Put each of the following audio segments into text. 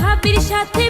ভাবির সাথে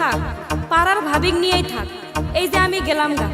থাক পাড়ার ভাবিক নিয়েই থাক। এই যে আমি গেলাম গা।